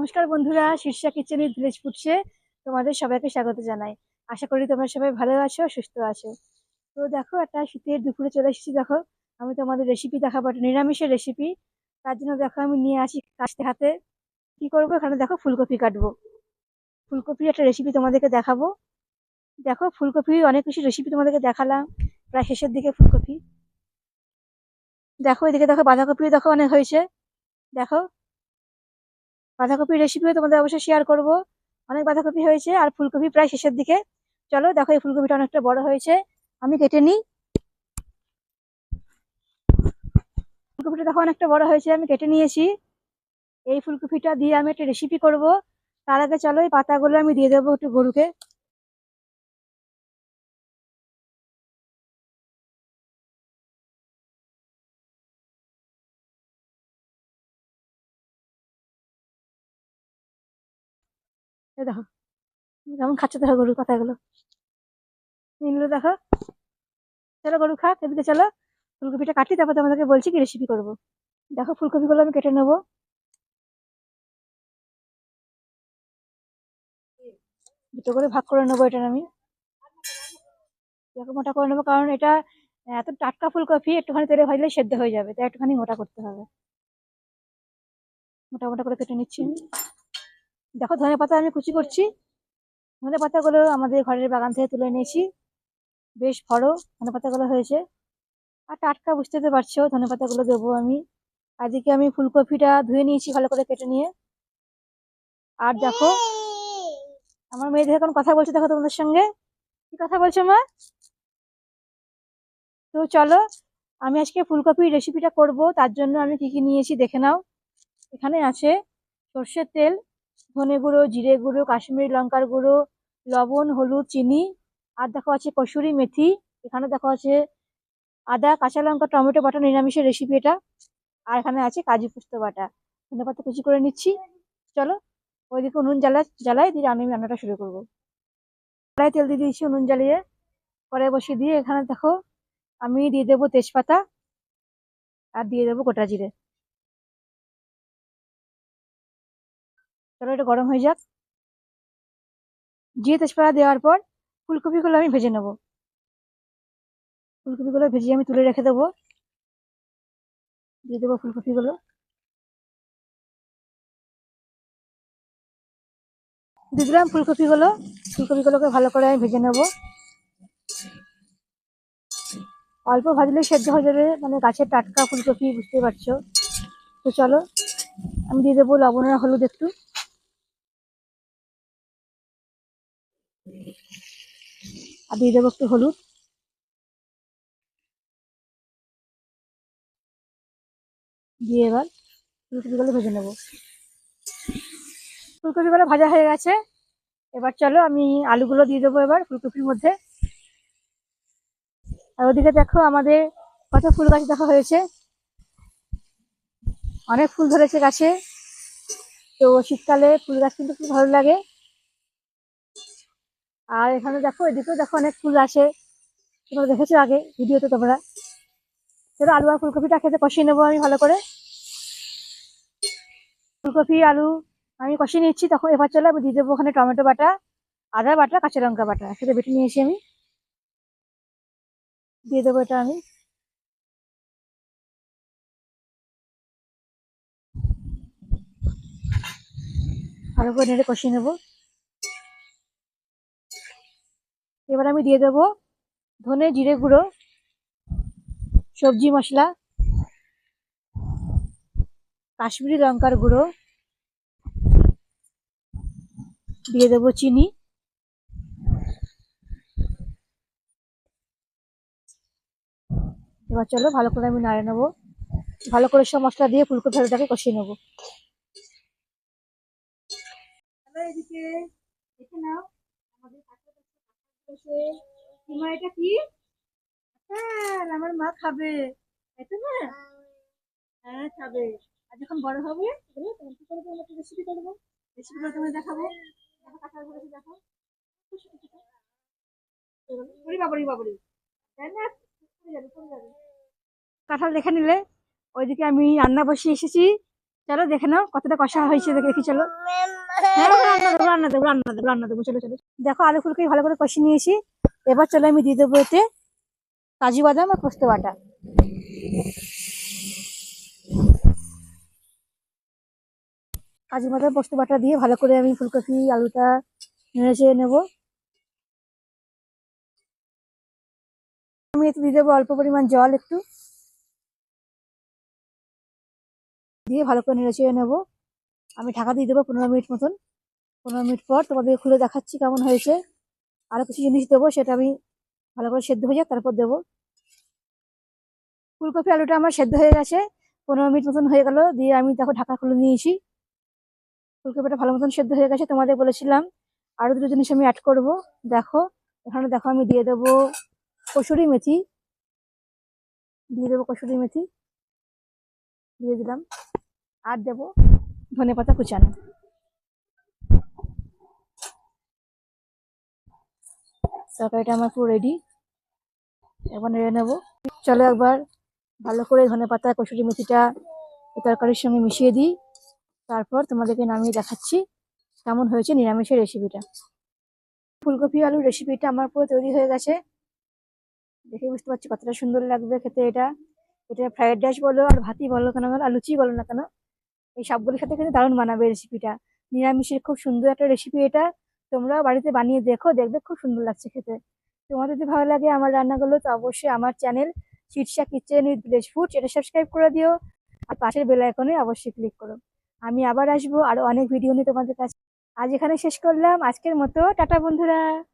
নমস্কার বন্ধুরা, Shirsha kitchen with village তোমাদের সবাইকে স্বাগত জানাই। আশা করি তোমরা সবাই ভালো আছো, সুস্থ আছো। তো দেখো, একটা শীতের দুপুরে চলে এসেছি, দেখো। আমি তোমাদের রেসিপি দেখাবো, একটা নিরামিষের রেসিপি তার জন্য দেখো, আমি নিয়ে আসি কাশতে হাতে। কি করব এখানে দেখো, ফুলকপি কাটবো। ফুলকপির একটা রেসিপি তোমাদেরকে দেখাবো। দেখো, ফুলকপি, অনেক কিছু রেসিপি তোমাদেরকে দেখালাম। প্রায় শেষের দিকে ফুলকপি। দেখো, এদিকে দেখো, বাঁধাকপিও দেখো, অনেক হয়েছে। দেখো বাঁধাকপির রেসিপিও তোমাদের অবশ্যই শেয়ার করব। অনেক বাঁধাকপি হয়েছে আর ফুলকপি প্রায় শেষের দিকে। চলো, দেখো এই ফুলকপিটা অনেকটা বড় হয়েছে। আমি কেটে নিই। ফুলকপিটা দেখো অনেকটা বড় হয়েছে, আমি কেটে নিয়েছি। এই ফুলকপিটা দিয়ে আমি একটা রেসিপি করব। তার আগে চলো এই পাতাগুলো আমি দিয়ে দেবো একটু গরুকে। দেখো, কেমন খাচ্ছে দেখো গরুর পাতাগুলো। এগুলো দেখো, চলো গরু খাক, এদিকে চলো, ফুলকপিটা কাটি, তারপর তোমাদেরকে বলছি কি রেসিপি করব। দেখো, ফুলকপিগুলো আমি কেটে নেব। দুটো করে ভাগ করে নেব এটা আমি। দেখো মোটা করে নেব, কারণ এটা এত টাটকা ফুলকপি, একটুখানি তেলে ভাজলে সেদ্ধ হয়ে যাবে, তাই একটুখানি মোটা করতে হবে। মোটা মোটা করে কেটে নিচ্ছি দেখো ধনে পাতা আমি কুচি করছি। ধনে পাতাগুলো আমাদের ঘরের বাগান থেকে তুলে নিয়েছি বেশ বড় ধনে পাতাগুলো হয়েছে। আর টাটকা বুঝতে তো পারছ, ধনে পাতাগুলো দেবো আমি। আজকে আমি ফুলকপিটা ধুয়ে নিয়েছি ভালো করে কেটে নিয়ে। আর দেখো, আমার মেয়েদের এখন কথা বলছে দেখো তোমাদের সঙ্গে। কি কথা বলছো মা? তো চলো, আমি আজকে ফুলকপির রেসিপিটা করব। তার জন্য আমি কি কি নিয়েছি দেখে নাও। এখানে আছে সর্ষের তেল ধনে গুঁড়ো, জিরে গুঁড়ো, কাশ্মীরি লঙ্কার গুঁড়ো, লবণ, হলুদ, চিনি, আর দেখো আছে কসুরি মেথি। এখানে দেখো আছে আদা, কাঁচা লঙ্কা, টমেটো বাটা নিরামিষের রেসিপি এটা। আর এখানে আছে কাজু পোস্ত বাটা। ধনে পাতা কুচি করে নিচ্ছি। চলো, ওইদিকে উনুন জ্বালা জ্বালাই দিয়ে আমি রান্নাটা শুরু করব। কড়াই তেল দিয়ে দিয়েছি উনুন জ্বালিয়ে। কড়াই বসিয়ে দিয়ে এখানে দেখো, আমি দিয়ে দেবো তেজপাতা, আর দিয়ে দেবো গোটা জিরে। চলো এটা গরম হয়ে যাক। জিরে তেজপাতা দেওয়ার পর ফুলকপিগুলো আমি ভেজে নেব। ফুলকপিগুলো ভেজে আমি তুলে রেখে দেবো। দিয়ে দেবো ফুলকপিগুলো। দিয়ে দিলাম ফুলকপিগুলো, ফুলকপিগুলোকে ভালো করে আমি ভেজে নেব। অল্প ভাজলেই সেদ্ধ হয়ে যাবে মানে গাছের টাটকা ফুলকপি বুঝতে পারছ। তো চলো, আমি দিয়ে দেবো লবণ আর হলুদ একটু। আর দিয়ে দেবো একটু হলুদ। দিয়ে এবার ফুলকপিগুলো ভেজে নেব। ফুলকপিগুলো ভাজা হয়ে গেছে। এবার চলো আমি আলুগুলো দিয়ে দেবো এবার ফুলকপির মধ্যে। আর ওদিকে দেখো আমাদের কত ফুল গাছ দেখা হয়েছে। অনেক ফুল ধরেছে গাছে। তো শীতকালে ফুল গাছ কিন্তু খুব ভালো লাগে। আর এখানে দেখো, এদিকেও দেখো অনেক ফুল আছে তোমরা দেখেছ আগে ভিডিওতে তোমরা। চলো আলু আর ফুলকপিটা খেতে কষিয়ে নেব আমি ভালো করে। ফুলকপি, আলু আমি কষিয়ে নিচ্ছি। তখন এবার চলে আমি দিয়ে দেবো ওখানে টমেটো বাটা, আদা বাটা, কাঁচা লঙ্কা বাটা। সেটা বেটে নিয়েছি আমি। দিয়ে দেবো এটা আমি। ভালো করে নেড়ে কষিয়ে নেব। এবার আমি দিয়ে দেবো ধনে জিরে গুঁড়ো, সবজি মশলা, কাশ্মীরি লঙ্কার গুঁড়ো, দিয়ে দেবো চিনি। এবার চলো ভালো করে আমি নাড়ে নেব। ভালো করে সব মশলা দিয়ে ফুলকপি ভালোটাকে কষিয়ে নেব। এদিকে দেখে নাও, আমাদের হ্যাঁ আমার মা খাবে। না? হ্যাঁ খাবে। আর যখন বড় হবে কি করব? রেসিপি রেসিপিগুলো তোমায় দেখাবো। দেখো কাঁঠাল দেখো নিলে। ওইদিকে আমি রান্না বসিয়ে এসেছি। চলো দেখে নাও, কতটা কষা হয়েছে দেখে দেখি, চলো। রান্না দেবো রান্না দেবো রান্না দেবো চলো চলো। দেখো আলু ফুলকপি ভালো করে কষে নিয়েছি। এবার চলো আমি দিয়ে দেবো এতে কাজু বাদাম আর পোস্ত বাটা। কাজু বাদাম পোস্ত বাটা দিয়ে ভালো করে আমি ফুলকপি আলুটা নেড়ে চেড়ে নেব। আমি একটু দিয়ে দেবো অল্প পরিমাণ জল একটু। দিয়ে ভালো করে নেড়ে চেড়ে নেব। আমি ঢাকা দিয়ে দেবো পনেরো মিনিট মতন। পনেরো মিনিট পর তোমাদের খুলে দেখাচ্ছি কেমন হয়েছে। আরও কিছু জিনিস দেবো, সেটা আমি ভালো করে সেদ্ধ হয়ে যাক, তারপর দেবো। ফুলকপি আলুটা আমার সেদ্ধ হয়ে গেছে, পনেরো মিনিট মতন হয়ে গেল, দিয়ে আমি দেখো ঢাকা খুলে নিয়েছি। ফুলকপিটা ভালো মতন সেদ্ধ হয়ে গেছে, তোমাদের বলেছিলাম। আরও দুটো জিনিস আমি অ্যাড করব, দেখো। এখানে দেখো আমি দিয়ে দেবো কসুরি মেথি। দিয়ে দেবো কসুরি মেথি। দিয়ে দিলাম। আর দেবো ধনে পাতা কুচানো। তরকারিটা আমার পুরো রেডি এবার নেড়ে নেব। চলো একবার ভালো করে ধনে পাতা, কসুরি মেথিটা তরকারির সঙ্গে মিশিয়ে দিই। তারপর তোমাদেরকে নামিয়ে দেখাচ্ছি কেমন হয়েছে নিরামিষের রেসিপিটা ফুলকপি আলুর রেসিপিটা আমার পুরো তৈরি হয়ে গেছে। দেখে বুঝতে পারছি কতটা সুন্দর লাগবে খেতে এটা। এটা ফ্রাইড রাইস বলো আর ভাতই বলো কেন বলো, আর লুচি বলো না কেন। এই সবগুলোর সাথে খেতে দারুণ বানাবে রেসিপিটা নিরামিষের খুব সুন্দর একটা রেসিপি এটা। তোমরাও বাড়িতে বানিয়ে দেখো, দেখবে খুব সুন্দর লাগছে খেতে। তোমাদের যদি ভালো লাগে আমার রান্নাগুলো, তো অবশ্যই আমার channel Shirsha kitchen with village food এটা সাবস্ক্রাইব করে দিও। আর পাশের বেল অবশ্যই ক্লিক করো। আমি আবার আসব আরও অনেক ভিডিও নিয়ে তোমাদের কাছে। আজ এখানে শেষ করলাম। আজকের মতো, টাটা বন্ধুরা!